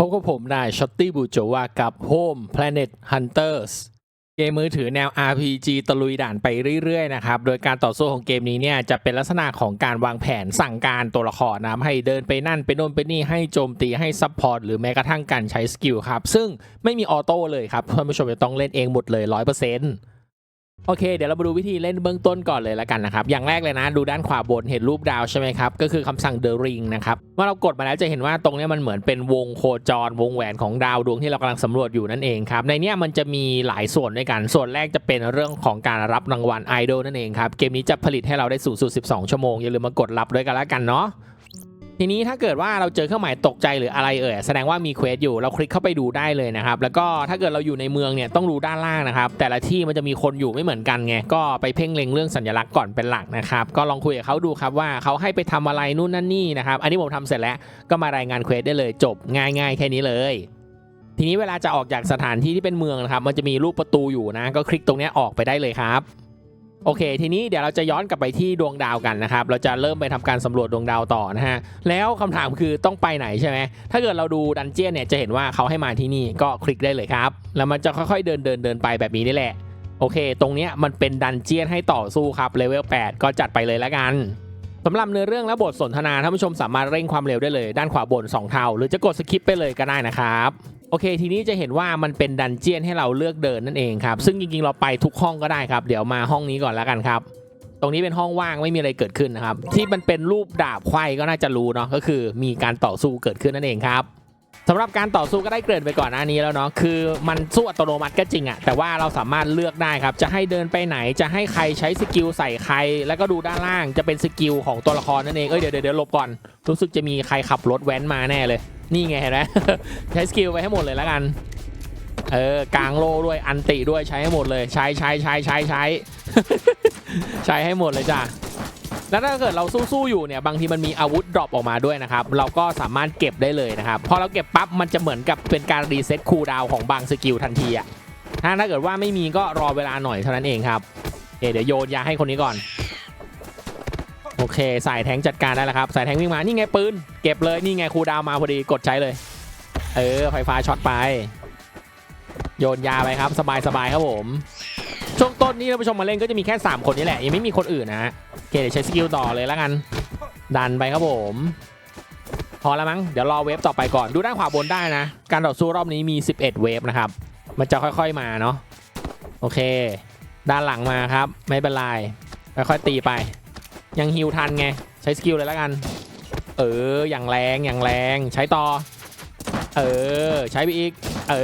พบกับผมนายช็อตตี้บูโจวากับ Home Planet Hunters เกมมือถือแนว RPG ตะลุยด่านไปเรื่อยๆนะครับ โดยการต่อสู้ของเกมนี้เนี่ยจะเป็นลักษณะของการวางแผนสั่งการตัวละครนะให้เดินไปนั่นไปโน่นไปนี่ให้โจมตีให้ซัพพอร์ตหรือแม้กระทั่งการใช้สกิลครับ ซึ่งไม่มีออโต้เลยครับท่านผู้ชมจะต้องเล่นเองหมดเลย 100% โอเค เดี๋ยวเรามาดูวิธีเล่นเบื้องต้นก่อนเลยล้วกันนะครับ อย่างแรกเลยนะ ดูด้านขวาบนเห็นรูปดาวใช่ไหมครับ ก็คือคำสั่ง The Ring นะครับเมื่อเรากดมาแล้วจะเห็นว่าตรงนี้มันเหมือนเป็นวงโคจร วงแหวนของดาวดวงที่เรากำลังสำรวจอยู่นั่นเองครับ ในนี้มันจะมีหลายส่วนด้วยกัน ส่วนแรกจะเป็นเรื่องของการรับรางวัลไอดอลนั่นเองครับ เกมนี้จะผลิตให้เราได้สูงสุด 12 ชั่วโมง อย่าลืมมากดรับด้วยกันล้วกันเนาะ ทีนี้ถ้าเกิดว่าเราเจอเครื่องหมายตกใจหรืออะไรเอ่ยแสดงว่ามีเควสอยู่เราคลิกเข้าไปดูได้เลยนะครับแล้วก็ถ้าเกิดเราอยู่ในเมืองเนี่ยต้องดูด้านล่างนะครับแต่ละที่มันจะมีคนอยู่ไม่เหมือนกันไงก็ไปเพ่งเล็งเรื่องสัญลักษณ์ก่อนเป็นหลักนะครับก็ลองคุยกับเขาดูครับว่าเขาให้ไปทำอะไรนู่นนั่นนี่นะครับอันนี้ผมทำเสร็จแล้วก็มารายงานเควสได้เลยจบง่าย ๆ แค่นี้เลยทีนี้เวลาจะออกจากสถานที่ที่เป็นเมืองนะครับ มันจะมีรูปประตูอยู่นะ ก็คลิกตรงนี้ออกไปได้เลยครับ โอเค ทีนี้เดี๋ยวเราจะย้อนกลับไปที่ดวงดาวกันนะครับ เราจะเริ่มไปทำการสำรวจดวงดาวต่อนะฮะ แล้วคำถามคือต้องไปไหนใช่ไหม ถ้าเกิดเราดูดันเจียนเนี่ยจะเห็นว่าเขาให้มาที่นี่ก็คลิกได้เลยครับ แล้วมันจะค่อยๆเดินเดินเดินไปแบบนี้นี่แหละ โอเค ตรงเนี้ยมันเป็นดันเจียนให้ต่อสู้ครับ เลเวล 8 ก็จัดไปเลยแล้วกันสำหรับเนื้อเรื่องและบทสนทนาท่านผู้ชมสามารถเร่งความเร็วได้เลย ด้านขวาบน 2 เท่า หรือจะกดสคิปไปเลยก็ได้นะครับ โอเค ทีนี้จะเห็นว่ามันเป็นดันเจียนให้เราเลือกเดินนั่นเองครับ ซึ่งจริงๆเราไปทุกห้องก็ได้ครับ เดี๋ยวมาห้องนี้ก่อนแล้วกันครับ ตรงนี้เป็นห้องว่างไม่มีอะไรเกิดขึ้นนะครับ ที่มันเป็นรูปดาบไขว้ก็น่าจะรู้เนาะ ก็คือมีการต่อสู้เกิดขึ้นนั่นเองครับ สำหรับการต่อสู้ก็ได้เกริ่นไปก่อนหน้านี้แล้วเนาะคือมันสู้อัตโนมัติก็จริงอะแต่ว่าเราสามารถเลือกได้ครับ จะให้เดินไปไหนจะให้ใครใช้สกิลใส่ใคร แล้วก็ดูด้านล่างจะเป็นสกิลของตัวละครนั่นเองเอ้ยเดี๋ยวเดี๋ยวหลบก่อนรู้สึกจะมีใครขับรถแว้นมาแน่เลย นี่ไงเห็นไหมใช้สกิลไปให้หมดเลยแล้วกันเออกลางโลด้วยอันติด้วยใช้ให้หมดเลย ใช้ใช้ใช้ใช้ใช้ใช้ให้หมดเลยจ้ะ แล้วถ้าเกิดเราสู้ๆอยู่เนี่ยบางทีมันมีอาวุธดรอปออกมาด้วยนะครับเราก็สามารถเก็บได้เลยนะครับพอเราเก็บปั๊บมันจะเหมือนกับเป็นการรีเซ็ตคูลดาวของบางสกิลทันทีอะถ้าถ้าเกิดว่าไม่มีก็รอเวลาหน่อยเท่านั้นเองครับเอเดี๋ยวโยนยาให้คนนี้ก่อนโอเคสายแทงจัดการได้แล้วครับสายแทงวิ่งมานี่ไงปืนเก็บเลยนี่ไงคูดาวมาพอดีกดใช้เลย เออไฟฟ้าช็อตไป โยนยาไปครับสบายสบายครับผมช่วงต้นนี้ท่านผู้ชมมาเล่นก็จะมีแค่ 3 คนนี้แหละยังไม่มีคนอื่นนะฮะ เคเดี๋ยวใช้สกิลต่อเลยแล้วกัน ดันไปครับผม พอแล้วมั้ง เดี๋ยวรอเวฟต่อไปก่อน ดูด้านขวาบนได้นะ การต่อสู้รอบนี้มี 11 เวฟนะครับ มันจะค่อยๆมาเนาะ โอเค ด้านหลังมาครับ ไม่เป็นไร ค่อยๆตีไป ยังฮิวทันไง ใช้สกิลเลยแล้วกัน เออ อย่างแรง อย่างแรง ใช้ต่อ เออ ใช้ไปอีก เอ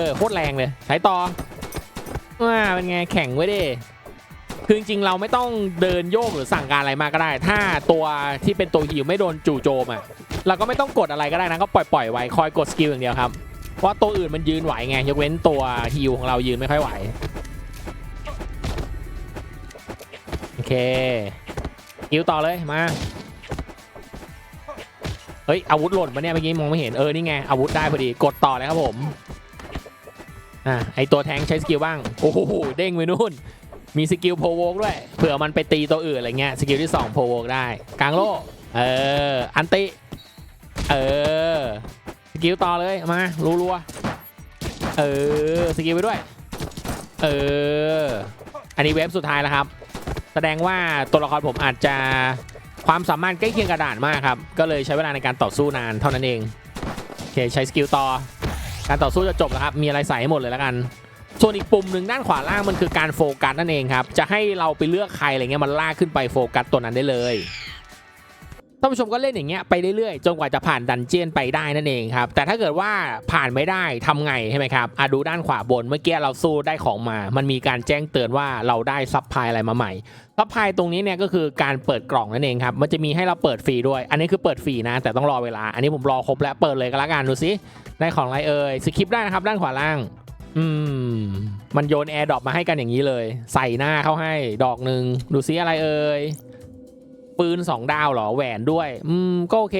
อ โคตรแรงเลย ใช้ต่อว่าเป็นไง แข่งไว้ดิ คือจริงๆเราไม่ต้องเดินโยกหรือสั่งการอะไรมากก็ได้ ถ้าตัวที่เป็นตัวฮิวไม่โดนจู่โจมอะเราก็ไม่ต้องกดอะไรก็ได้นะก็ปล่อยปล่อยๆไว้คอยกดสกิลอย่างเดียวครับเพราะตัวอื่นมันยืนไหวไงยกเว้นตัวฮิวของเรายืนไม่ค่อยไหวโอเคฮิวต่อเลยมาเฮ้ยอาวุธหล่นมาเนี่ยเมื่อกี้มองไม่เห็นเออนี่ไงอาวุธได้พอดีกดต่อเลยครับผมอะไอตัวแทงใช้สกิลบ้างโอ้โหเด้งไปนู่น มีสกิลโพโวกด้วย เผื่อมันไปตีตัวอื่นอะไรเงี้ย สกิลที่ 2 โพโวกได้ กลางโลกเออ อันติ เออ สกิลต่อเลย มารัวๆเออ สกิลไปด้วย เออ อันนี้เว็บสุดท้ายแล้วครับ แสดงว่าตัวละครผมอาจจะความสามารถใกล้เคียงกระดานมากครับ ก็เลยใช้เวลาในการต่อสู้นานเท่านั้นเอง โอเค ใช้สกิลต่อ การต่อสู้จะจบแล้วครับ มีอะไรใส่ให้หมดเลยแล้วกัน ส่วนอีกปุ่มหนึ่งด้านขวาล่างมันคือการโฟกัสนั่นเองครับ จะให้เราไปเลือกใครอะไรเงี้ยมันลากขึ้นไปโฟกัสตัวนั้นได้เลยท่านผู้ชมก็เล่นอย่างเงี้ยไปเรื่อยๆ จนกว่าจะผ่านดันเจียนไปได้นั่นเองครับ แต่ถ้าเกิดว่าผ่านไม่ได้ทำไงใช่ไหมครับอะดูด้านขวาบนเมื่อกี้เราสู้ได้ของมา มันมีการแจ้งเตือนว่าเราได้ซับพลายอะไรมาใหม่ซับพลายตรงนี้เนี่ยก็คือการเปิดกล่องนั่นเองครับ มันจะมีให้เราเปิดฟรีด้วย อันนี้คือเปิดฟรีนะ แต่ต้องรอเวลา อันนี้ผมรอครบแล้วเปิดเลยก็แล้วกันดูสิได้ของอะไรเอ่ยสคิปได้นะครับด้านขวาล่าง อืม มันโยนแอร์ดรอปมาให้กันอย่างนี้เลย ใส่หน้าเข้าให้ดอกหนึ่งดูซิอะไรเอ่ย ปืน 2 ดาวเหรอ แหวนด้วย อืม ก็โอเค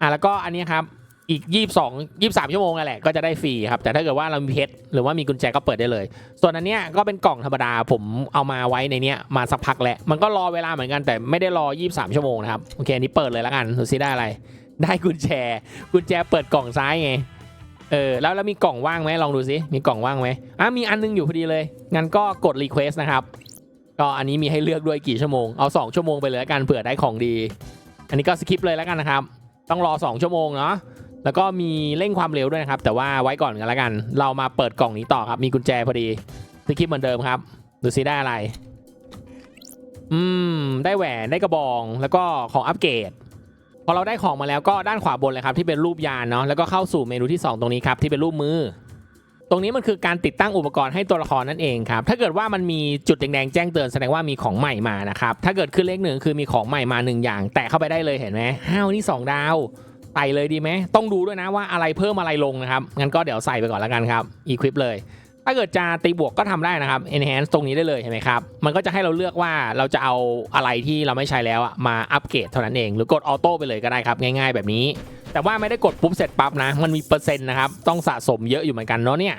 อะ แล้วก็อันนี้ครับ อีก 22 23 ชั่วโมงนั่นแหละ ก็จะได้ฟรีครับ แต่ถ้าเกิดว่าเรามีเพชรหรือว่ามีกุญแจก็เปิดได้เลย ส่วนอันเนี้ยก็เป็นกล่องธรรมดา ผมเอามาไว้ในเนี้ยมาสักพักแหล้วมันก็รอเวลาเหมือนกัน แต่ไม่ได้รอ 23 ชั่วโมงนะครับ โอเค อันนี้เปิดเลยแล้วกัน ดูซิได้อะไร ได้กุญแจ กุญแจเปิดกล่องซ้ายไง เออแล้วแล้วมีกล่องว่างไหมลองดูสิมีกล่องว่างไหมอะมีอันนึงอยู่พอดีเลย งั้นก็กดรีเควสนะครับก็อันนี้มีให้เลือกด้วยกี่ชั่วโมงเอา 2 ชั่วโมงไปเลยกันเผื่อได้ของดี อันนี้ก็สคิปเลยแล้วกันนะครับ ต้องรอ 2 ชั่วโมงเนาะแล้วก็มีเร่งความเร็วด้วยนะครับ แต่ว่าไว้ก่อนกันและกัน เรามาเปิดกล่องนี้ต่อครับมีกุญแจพอดีสคิปเหมือนเดิมครับ ดูซิได้อะไร อืม ได้แหวนได้กระบอง แล้วก็ของอัปเกรด อเราได้ของมาแล้วก็ด้านขวาบนเลยครับที่เป็นรูปยานเนาะแล้วก็เข้าสู่เมนูที่ 2 ตรงนี้ครับที่เป็นรูปมือ ตรงนี้มันคือการติดตั้งอุปกรณ์ให้ตัวละครนั่นเองครับถ้าเกิดว่ามันมีจุดแดงๆแจ้งเตือนแสดงว่ามีของใหม่มานะครับถ้าเกิดขึ้นเลขหนึ่งคือมีของใหม่มาหนึ่งอย่าง แตะเข้าไปได้เลยเห็นไหมห้าวนี่สองดาวใส่เลยดีไหมต้องดูด้วยนะว่าอะไรเพิ่มอะไรลงนะครับงั้นก็เดี๋ยวใส่ไปก่อนแล้วกันครับ equip เลย ถ้าเกิดจะตีบวกก็ทำได้นะครับ enhance ตรงนี้ได้เลยเห็นไหมครับ มันก็จะให้เราเลือกว่าเราจะเอาอะไรที่เราไม่ใช้แล้วอะมาอัปเกรดเท่านั้นเอง หรือกดออโต้ไปเลยก็ได้ครับ ง่ายๆแบบนี้ แต่ว่าไม่ได้กดปุ๊บเสร็จปั๊บนะ มันมีเปอร์เซ็นต์นะครับ ต้องสะสมเยอะอยู่เหมือนกันเนาะเนี่ย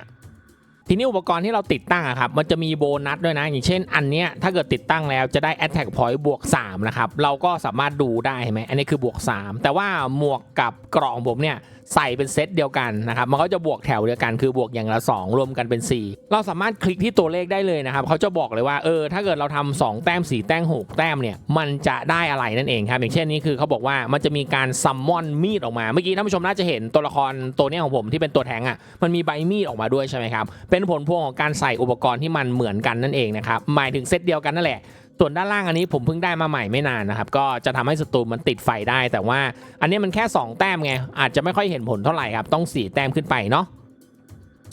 ทีนี้อุปกรณ์ที่เราติดตั้งอะครับมันจะมีโบนัสด้วยนะ อย่างเช่นอันเนี้ยถ้าเกิดติดตั้งแล้วจะได้ attack point บวก3นะครับเราก็สามารถดูได้ไหมอันนี้คือบวก 3 แต่ว่าหมวกกับกรองผมเนี่ยใส่เป็นเซตเดียวกันนะครับมันก็จะบวกแถวเดียวกันคือบวกอย่างละ 2 รวมกันเป็น 4 เราสามารถคลิกที่ตัวเลขได้เลยนะครับเขาจะบอกเลยว่าเออถ้าเกิดเราทำ2แต้ม 4 แต้ม 6 แต้มเนี่ยมันจะได้อะไรนั่นเองครับอย่างเช่นนี้คือเขาบอกว่ามันจะมีการซัมมอนมีดออกมาเมื่อกี้ท่านผู้ชมน่าจะเห็นตัวละครตัวนี้ของผมที่เป็นตัวแทงอะมันมีใบมีดออกมาด้วยใช่ไหมครับเป็นผลพวงของการใส่อุปกรณ์ที่มันเหมือนกันนั่นเองนะครับหมายถึงเซตเดียวกันนั่นแหละส่วนด้านล่างอันนี้ผมเพิ่งได้มาใหม่ไม่นานนะครับก็จะทำให้ศัตรูมันติดไฟได้ แต่ว่าอันนี้มันแค่ 2 แต้มไงอาจจะไม่ค่อยเห็นผลเท่าไหร่ครับต้อง 4 แต้มขึ้นไปเนาะ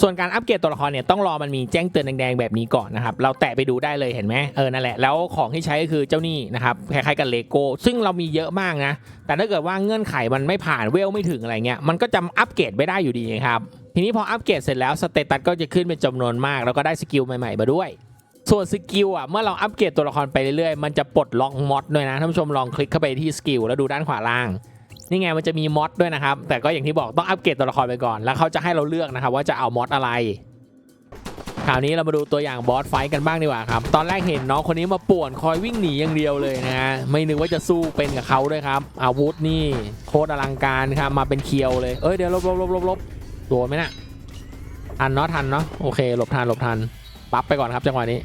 ส่วนการอัปเกรดตัวละครเนี่ยต้องรอมันมีแจ้งเตือนแดงๆแบบนี้ก่อนนะครับเราแตะไปดูได้เลยเห็นไหมเออนั่นแหละแล้วของที่ใช้ก็คือเจ้านี่นะครับคล้ายๆกับเลโก้ซึ่งเรามีเยอะมากนะแต่ถ้าเกิดว่าเงื่อนไขมันไม่ผ่านเวลไม่ถึงอะไรเงี้ยมันก็จะอัปเกรดไม่ได้อยู่ดีครับทีนี้พออัปเกรดเสร็จแล้วสเตตัสก็จะขึ้นเป็นจำนวนมากแล้วก็ได้สกิลใหม่ๆมาด้วยส่วนสกิลอะเมื่อเราอัปเกรดตัวละครไปเรื่อยๆ มันจะปลดล็อกมอดด้วยนะท่านผู้ชมลองคลิกเข้าไปที่สกิลแล้วดูด้านขวาล่าง นี่ไงมันจะมีมอดด้วยนะครับ แต่ก็อย่างที่บอกต้องอัปเกรดตัวละครไปก่อน แล้วเขาจะให้เราเลือกนะครับว่าจะเอามอดอะไรคราวนี้เรามาดูตัวอย่างบอสไฟกันบ้างดีกว่าครับ ตอนแรกเห็นน้องคนนี้มาป่วนคอยวิ่งหนีอย่างเดียวเลยนะฮะ ไม่นึกว่าจะสู้เป็นกับเขาด้วยครับ อาวุธนี่โคตรอลังการครับมาเป็นเคียวเลย เอ้ยเดี๋ยวลบลบลบลบลบโดนไหมน่ะทันเนาะทันเนาะโอเคหลบทันหลบทันปั๊บไปก่อนครับจังหวะนี้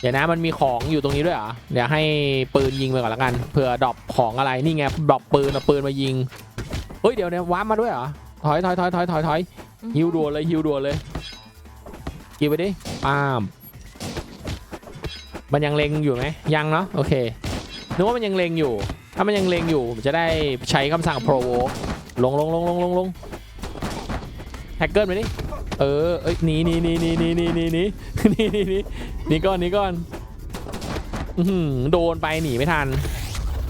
เดี๋ยวนะมันมีของอยู่ตรงนี้ด้วยเหรอ เดี๋ยวให้ปืนยิงไปก่อนละกัน เผื่อดรอปของอะไร นี่ไงดรอปปืนเอาปืนมายิง เฮ้ยเดี๋ยวเนี่ยวาร์ปมาด้วยเหรอ ถอยถอยถอยถอยถอยถอยฮิวดัวเลยฮิวดัวเลยฮิวไปดิป้าม มันยังเล็งอยู่ไหมยังเนาะ โอเค นึกว่ามันยังเล็งอยู่ ถ้ามันยังเล็งอยู่ผมจะได้ใช้คำสั่ง provoke ลงลงลงลงลงลงแฮกเกิลไปดิเออ เอ้ยหนีหนีหนีหนีหนีหนีหนีหนีหนีห นี่ก่อนนี่ก่อนอืโดนไปหนีไม่ทัน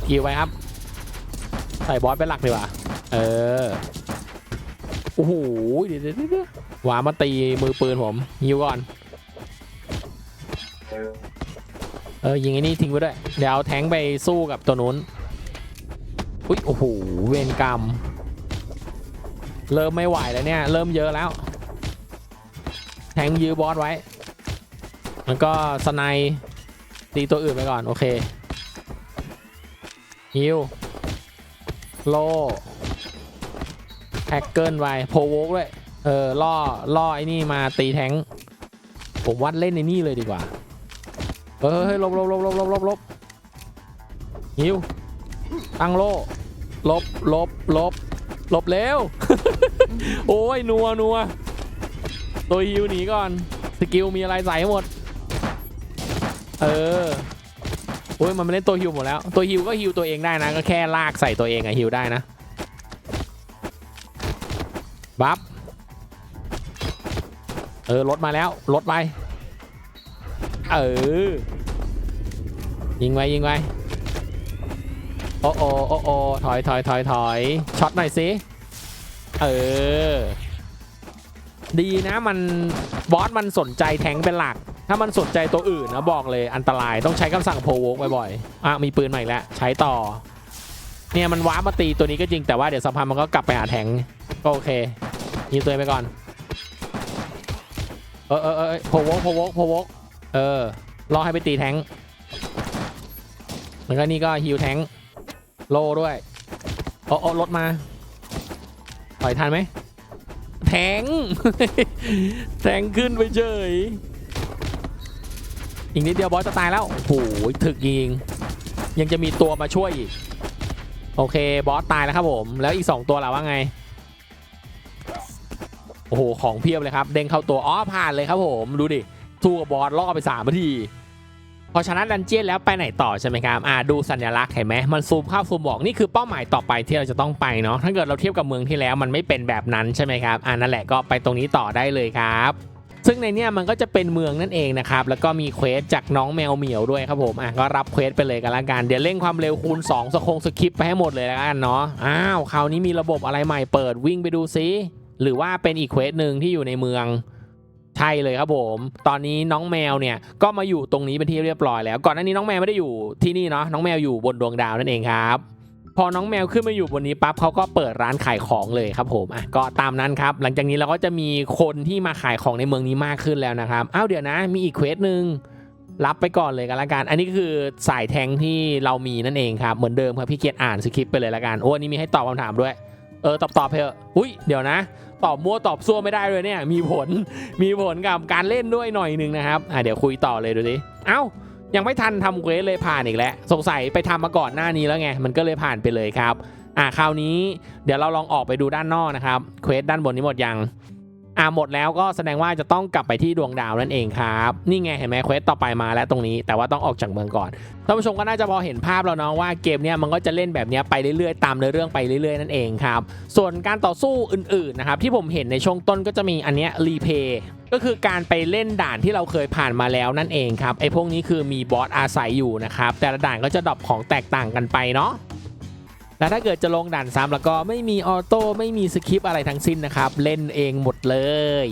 กิวไปครับ ใส่บอสเป็นหลักดีกว่า เออ โอ้โหเดี๋ยวเดี๋ยวเวหวามาตีมือปืนผมยิวก่อน เออยิงไอ้นี่ทิ้งไปด้วย เดี๋ยวเอาแทงไปสู้กับตัวนู้น อุ้ยโอ้โหเวรกรรม เริ่มไม่ไหวแล้วเนี่ย เริ่มเยอะแล้ว แทงยื้อบอสไว้ แล้วก็สไนด์ตีตัวอื่นไปก่อน โอเคฮิวโลแฮกเกิลไปโพวกด้วย เออล่อล่อไอ้นี่มาตีแทงผมวัดเล่นในนี่เลยดีกว่าเฮ้ยเฮ้ยลบลบลบลบลบลบลบฮิวตั้งโลลบลบลบลบเร็ว โอ้ยนัวนัวตัวฮิวหนีก่อน สกิลมีอะไรใส่หมด เออโอ้ยมันไม่เล่นตัวฮิวหมดแล้ว ตัวฮิวก็ฮิวตัวเองได้นะ ก็แค่ลากใส่ตัวเองอะฮิวได้นะ บัฟ เออ รถมาแล้ว รถไป เออ ยิงไว้ยิงไว้โอ้โอ้โอ้โอถอยถอยถอยถอยช็อตหน่อยสิ เออ ดีนะมันบอสมันสนใจแทงเป็นหลัก ถ้ามันสนใจตัวอื่นนะบอกเลยอันตรายต้องใช้คำสั่งโพวกบ่อยๆอะมีปืนใหม่แล้วใช้ต่อ เนี่ยมันว้ามาตีตัวนี้ก็จริงแต่ว่าเดี๋ยวสัมพันธ์มันก็กลับไปหาแทงก็โอเคยิงตัวไปก่อน เออเออเออโพวกโพวกโพวกเออรอให้ไปตีแทงแล้วก็นี่ก็ฮิวแทงโลด้วยโอ้โอ้รถมาถอยทันไหมแทง แทงขึ้นไปเฉย อีกนิดเดียวบอสจะตายแล้วโอ้โหถึกยิง ยังจะมีตัวมาช่วยอีก โอเคบอสตายแล้วครับผม แล้วอีก 2 ตัวล่ะว่าไง โอ้โห ของเพียบเลยครับ เด้งเข้าตัว อ๋อ ผ่านเลยครับผม ดูดิสู้กับบอสล่อไป3นาทีพอชนะดันเจียนแล้วไปไหนต่อใช่ไหมครับอ่าดูสัญลักษณ์เห็นไหมมันซูมเข้าซูมออกนี่คือเป้าหมายต่อไปที่เราจะต้องไปเนาะถ้าเกิดเราเทียบกับเมืองที่แล้วมันไม่เป็นแบบนั้นใช่ไหมครับอ่านั่นแหละก็ไปตรงนี้ต่อได้เลยครับ ซึ่งในเนี้ยมันก็จะเป็นเมืองนั่นเองนะครับ แล้วก็มีเควสจากน้องแมวเหมียวด้วยครับผมอะก็รับเควสไปเลยกันละกัน เดี๋ยวเร่งความเร็วคูณ 2 สคงสคริปไปให้หมดเลยละกันเนาะ อ้าวคราวนี้มีระบบอะไรใหม่เปิดวิ่งไปดูซิหรือว่าเป็นอีกเควสหนึ่งที่อยู่ในเมืองใช่เลยครับผม ตอนนี้น้องแมวเนี่ยก็มาอยู่ตรงนี้เป็นที่เรียบร้อยแล้ว ก่อนหน้านี้น้องแมวไม่ได้อยู่ที่นี่เนาะน้องแมวอยู่บนดวงดาวนั่นเองครับ พอน้องแมวขึ้นมาอยู่บนนี้ปั๊บเขาก็เปิดร้านขายของเลยครับผมอะก็ตามนั้นครับ หลังจากนี้เราก็จะมีคนที่มาขายของในเมืองนี้มากขึ้นแล้วนะครับอ้าวเดี๋ยวนะ มีอีกเควสหนึ่งรับไปก่อนเลยกันละกัน อันนี้คือสายแทงที่เรามีนั่นเองครับ เหมือนเดิมครับพี่เกียรติอ่านสคริปต์ไปเลยละกัน โอ้อันนี้มีให้ตอบคำถามด้วย เออตอบตอบเถอะอุ้ยเดี๋ยวนะ ตอบมั่วตอบซั่วไม่ได้เลยเนี่ย มีผล มีผลกับการเล่นด้วยหน่อยหนึ่งนะครับ อะเดี๋ยวคุยต่อเลยดูดิเอ้า ยังไม่ทันทำเควสเลยผ่านอีกแล้ว สงสัยไปทำมาก่อนหน้านี้แล้วไง มันก็เลยผ่านไปเลยครับ อ่าคราวนี้เดี๋ยวเราลองออกไปดูด้านนอกนะครับ เควสด้านบนนี้หมดยัง อ่าหมดแล้วก็แสดงว่าจะต้องกลับไปที่ดวงดาวนั่นเองครับ นี่ไงเห็นไหมเควสต่อไปมาแล้วตรงนี้ แต่ว่าต้องออกจากเมืองก่อนท่านผู้ชมก็น่าจะพอเห็นภาพแล้วเนาะว่าเกมเนี้ยมันก็จะเล่นแบบเนี้ยไปเรื่อยๆตามเนื้อเรื่องไปเรื่อยๆนั่นเองครับ ส่วนการต่อสู้อื่นๆนะครับที่ผมเห็นในช่วงต้นก็จะมีอันเนี้ยรีเพย์ก็คือการไปเล่นด่านที่เราเคยผ่านมาแล้วนั่นเองครับไอ้พวกนี้คือมีบอสอาศัยอยู่นะครับแต่ละด่านก็จะดรอปของแตกต่างกันไปเนาะ และถ้าเกิดจะลงด่านซ้ำแล้วก็ไม่มีออโต้ไม่มีสคริปอะไรทั้งสิ้นนะครับ เล่นเองหมดเลย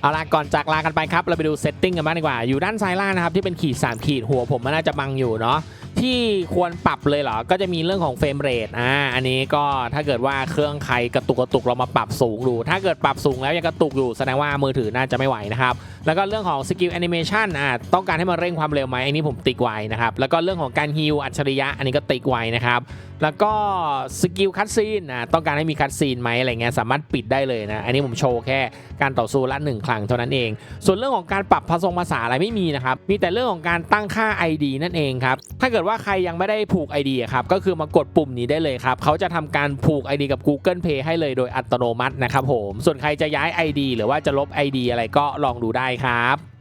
เอาละก่อนจากลากันไปครับ เราไปดูเซตติ้งกันบ้างดีกว่า อยู่ด้านซ้ายล่างนะครับที่เป็นขีด 3 ขีดหัวผมมันน่าจะบังอยู่เนาะ ที่ควรปรับเลยเหรอ ก็จะมีเรื่องของเฟรมเรท อ่า อันนี้ก็ถ้าเกิดว่าเครื่องใครกระตุกกระตุกเรามาปรับสูงดู ถ้าเกิดปรับสูงแล้วยังกระตุกอยู่แสดงว่ามือถือน่าจะไม่ไหวนะครับ แล้วก็เรื่องของสกิลแอนิเมชันอ่า ต้องการให้มันเร่งความเร็วไหมอันนี้ผมติ๊กไว้นะครับ แล้วก็เรื่องของการฮิลอัจฉริยะ อันนี้ก็ติ๊กไว้นะครับ แล้วก็สกิลคัตซีนนะต้องการให้มีคัตซีนไหมอะไรเงี้ย สามารถปิดได้เลยนะ อันนี้ผมโชว์แค่การต่อสู้ละหนึ่งครั้งเท่านั้นเอง ส่วนเรื่องของการปรับภาษาภาษาอะไรไม่มีนะครับ มีแต่เรื่องของการตั้งค่า ID นั่นเองครับ ถ้าเกิดว่าใครยังไม่ได้ผูก ID ครับก็คือมากดปุ่มนี้ได้เลยครับเขาจะทำการผูก ID กับ Google Pay ให้เลยโดยอัตโนมัตินะครับผมส่วนใครจะย้าย ID หรือว่าจะลบ ID อะไรก็ลองดูได้ครับ